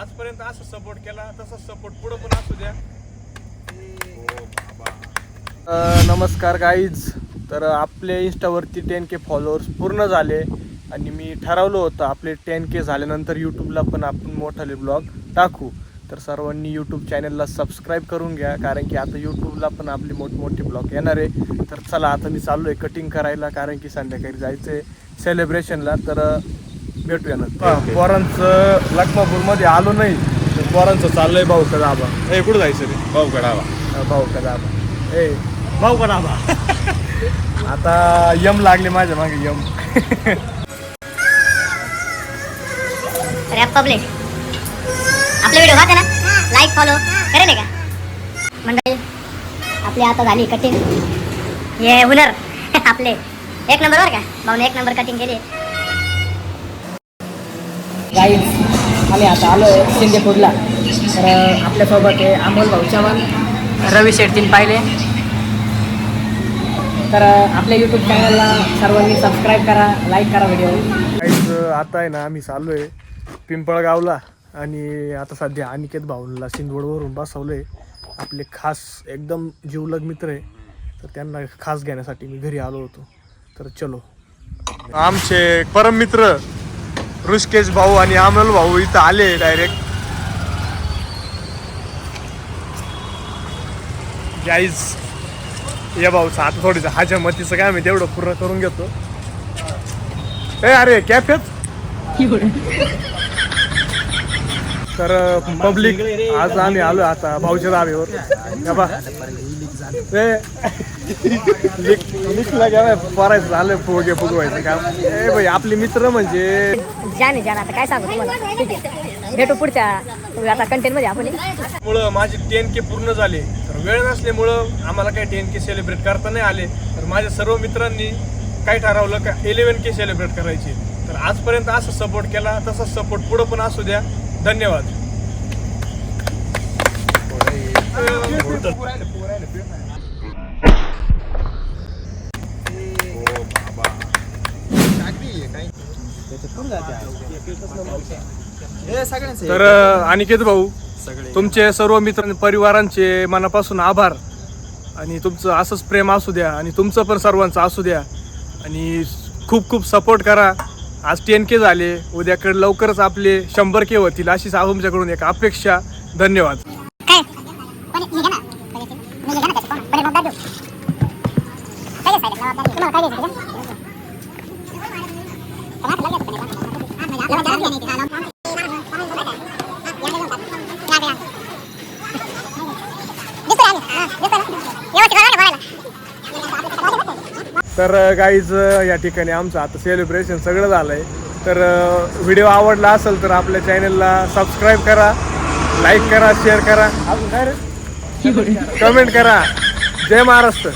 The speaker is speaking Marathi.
आजपर्यंत असं सपोर्ट केला तसाच सपोर्ट पुढे पण असू द्या. नमस्कार गाईज तर आपले इंस्टावरती टेन के फॉलोअर्स पूर्ण झाले आणि मी ठरवलं होतं आपले टेन के झाल्यानंतर यूट्यूबला पण आपण मोठाले ब्लॉग टाकू. तर सर्वांनी यूट्यूब चॅनलला सबस्क्राईब करून घ्या कारण की आता यूट्यूबला पण आपले मोठमोठे ब्लॉग येणार आहे. तर चला आता मी चाललो आहे कटिंग करायला कारण की संध्याकाळी जायचं आहे सेलिब्रेशनला तर भेटूया ना. पोरांचं लखमापूरमध्ये आलो नाही तर पोरांचं चाललंय भाऊ का दाबा? ए कुठं जायचं रे? भाऊ गडावा भाऊ का दाबा. ए भाऊ का दाबा? आता यम लागले माझ्या मागे यम. पब्लिक आपले व्हिडिओ पाहते ना? लाईक फॉलो करेल का? मंडळी आपली आता झाली कटिंग हे हुनर. आपले. एक नंबर बरं का? भाऊने एक नंबर कटिंग केली. गाईज आम्ही आता आलो आहे शिंदेपूरला तर आपल्यासोबत आहे अमोल भाऊ चव्हाण. रवी शेट्टीन पाहिले. तर आपल्या यूट्यूब चॅनलला सर्वांनी सबस्क्राईब करा लाईक करा व्हिडिओ आता आहे ना आम्ही चाललो आहे पिंपळगावला. आणि आता सध्या अनिकेत भाऊला सिंदवडवरून बसवलं आहे आपले खास एकदम जीवलग मित्र आहे. तर त्यांना खास घेण्यासाठी मी घरी आलो होतो. तर चलो. आमचे परम मित्र ऋषकेश भाऊ आणि अमल भाऊ इथं आले डायरेक्ट गाईज या भाऊ आता थोडीच हाच्या मतीचं काय मी तेवढं पूर्ण करून घेतो. ए अरे कॅफेत तर पब्लिक आज आम्ही आलो आता भाऊच्या दाबेवर या बा. ए, लिक- लिकला घ्या परायचं झालं फुगे फुगवायचं काम. ए भाई आपले मित्र म्हणजे? जाने आता काय सांगू तुम्हाला? ठीक आहे. भेटू पुढच्या आता कंटेंटमध्ये आपण मुळं माझे टेन के पूर्ण झाले. तर वेळ नसल्यामुळं आम्हाला काही टेन के सेलिब्रेट करता नाही आले. तर माझ्या सर्व मित्रांनी काय ठरवलं का इलेव्हन के सेलिब्रेट करायचे. तर आजपर्यंत असं सपोर्ट केला तसाच सपोर्ट पुढं पण असू द्या. धन्यवाद. तर अनिकेत भाऊ तुमचे सर्व मित्र परिवारांचे मनापासून आभार. आणि तुमचं असंच प्रेम असू द्या आणि तुमचं पण सर्वांचं असू द्या. आणि खूप खूप सपोर्ट करा. आज टेन के झाले उद्याकडे लवकरच आपले शंभर के होतील अशीच तुमच्याकडून एक अपेक्षा. धन्यवाद. तर गाईज या ठिकाणी आमचं आता सेलिब्रेशन सगळं झालंय. तर व्हिडिओ आवडला असेल तर आपल्या चॅनलला सबस्क्राईब करा लाईक करा शेअर करा. अजून काय रे कमेंट करा. जय महाराष्ट्र.